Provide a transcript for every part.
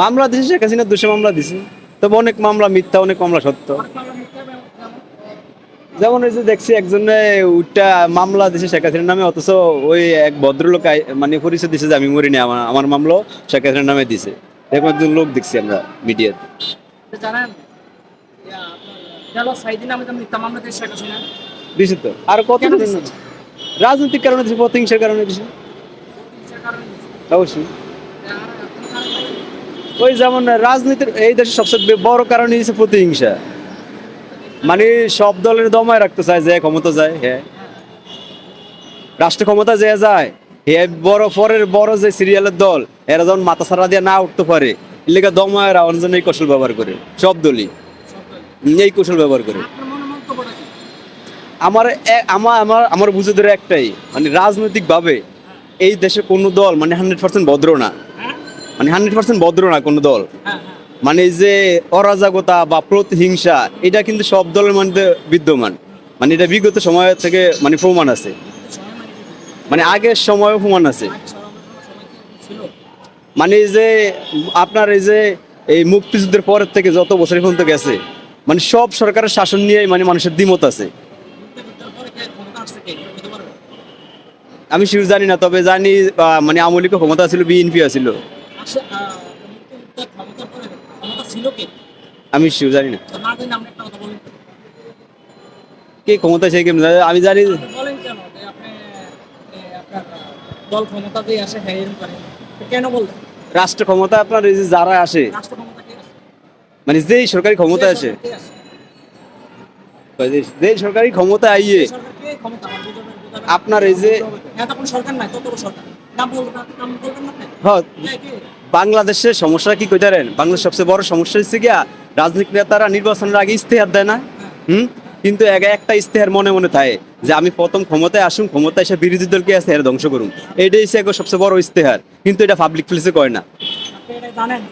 মামলা দিছে শেখ হাসিনা দুশো মামলা দিছে। তবে অনেক মামলা মিথ্যা অনেক মামলা সত্য। যেমন যে দেখছি একজনে উঠটা মামলা দিছে শেখ হাসিনার নামে অথচ ওই এক ভদ্রলোক মানে পরিচয় দিছে যে আমি মরিনি আমার আমার মামলা শেখ হাসিনার নামে দিছে। এরকম একজন লোক দেখছি আমরা মিডিয়াতে। জানেন দিছে তো। আর কত রাজনৈতিক কারণে দিছে প্রতিহিংসার কারণে কারণে দিছে। অবশ্যই। ওই যেমন রাজনীতির এই দেশের সবচেয়ে বড় কারণ হচ্ছে প্রতিহিংসা। মানে সব দলের দমায় রাখতে চায় যে ক্ষমতা যায় হ্যাঁ রাষ্ট্র ক্ষমতা যে যায় হে বড় পরের বড় যে সিরিয়ালের দল এরা যখন মাথা ছাড়া দিয়ে না উঠতে পারে এলাকা দমায় রাওয়ার জন্য এই কৌশল ব্যবহার করে সব দলই। এই কৌশল ব্যবহার করে। আমার আমার আমার আমার বুঝে ধরে একটাই মানে রাজনৈতিক ভাবে এই দেশে কোনো দল মানে হান্ড্রেড পার্সেন্ট ভদ্র না। হ্যাঁ? মানে হান্ড্রেড পার্সেন্ট ভদ্র না কোনো দল। হ্যাঁ হ্যাঁ। মানে যে অরাজকতা বা প্রতিহিংসা এটা কিন্তু সব দলের মধ্যে বিদ্যমান। মানে এটা বিগত সময় থেকে মানে প্রমাণ আছে। মানে আগের সময়ও প্রমাণ আছে। মানে এই যে আপনার এই যে এই মুক্তিযুদ্ধের পরের থেকে যত বছর পর্যন্ত গেছে মানে সব সরকারের শাসন নিয়ে মানে মানুষের দ্বিমত আছে। আমি শিব জানি না তবে জানি মানে আমলিক ক্ষমতা ছিল বিএনপি ছিল। আসে আহ, মুক্তিযুদ্ধের ক্ষমতার পরে ক্ষমতা ছিল কে? আমি শিব জানি না। তো। কে ক্ষমতা সেই কেমন? আমি জানি হ্যাঁ রাষ্ট্র ক্ষমতা আপনার যারা আসে মানে যেই সরকারি ক্ষমতা আসে। আছে যেই সরকারি ক্ষমতা আইয়ে আপনার এই যে হ্যাঁ হ্যাঁ বাংলাদেশের সমস্যা কি কইতারেন বাংলাদেশ সবচেয়ে বড় সমস্যা হচ্ছে গিয়া রাজনৈতিক নেতারা নির্বাচনের আগে ইস্তেহার দেয় না। হুম? কিন্তু এক একটা ইস্তেহার মনে মনে থাকে যে আমি প্রথম ক্ষমতায় আসুন ক্ষমতায় এসে বিরোধী দলকে আছে এর ধ্বংস করুন। এটাই হচ্ছে একবার সবচেয়ে বড় ইস্তেহার কিন্তু এটা পাবলিক প্লেসে কয় না। জানেন?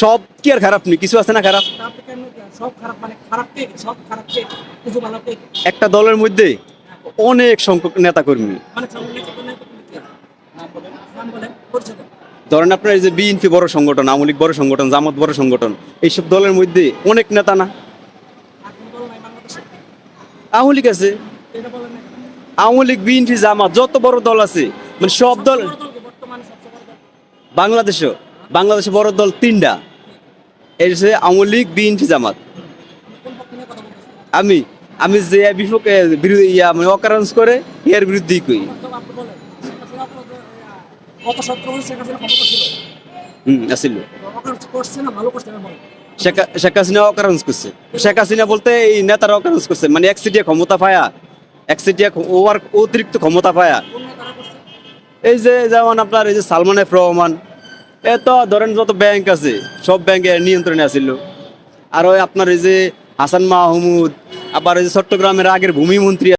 সব কি আর খারাপ নেই? কিছু আছে না খারাপ? মানে একটা দলের মধ্যে অনেক সংখ্যক মানে নেতা কোন নেতা কোন কে নাম বলেন নাম বলেন পরিচয় দেন। ধরেন আপনার এই যে বিএনপি বড় সংগঠন আওয়ামী লীগ বড় সংগঠন জামাত বড় সংগঠন এইসব দলের মধ্যে অনেক নেতা না? বাংলাদেশে। আওয়ামী লীগ আছে? আওয়ামী লীগ বিএনপি জামাত যত বড় দল আছে মানে সব দল। বাংলাদেশও। বাংলাদেশে বড় দল তিনটা। এর হচ্ছে আওয়ামী লীগ বিএনপি জামাত। আমি আমি যে বিপক্ষে বিরোধী ইয়া মানে অকারেন্স করে এর বিরুদ্ধেই কই হুম আসিল শেখ হাসিনা অকারেন্স করছে। শেখ হাসিনা বলতে এই নেতারা অকারেন্স করছে মানে একসিটিয়া ক্ষমতা পায়া একসিটিয়া ওভার অতিরিক্ত ক্ষমতা পায়া। এই যে যেমন আপনার এই যে সালমান এফ রহমান এ তো ধরেন যত ব্যাংক আছে, সব ব্যাংকের নিয়ন্ত্রণে আছিল। আর ওই আপনার এই যে হাসান মাহমুদ, আবার এই যে চট্টগ্রামের আগের ভূমি মন্ত্রী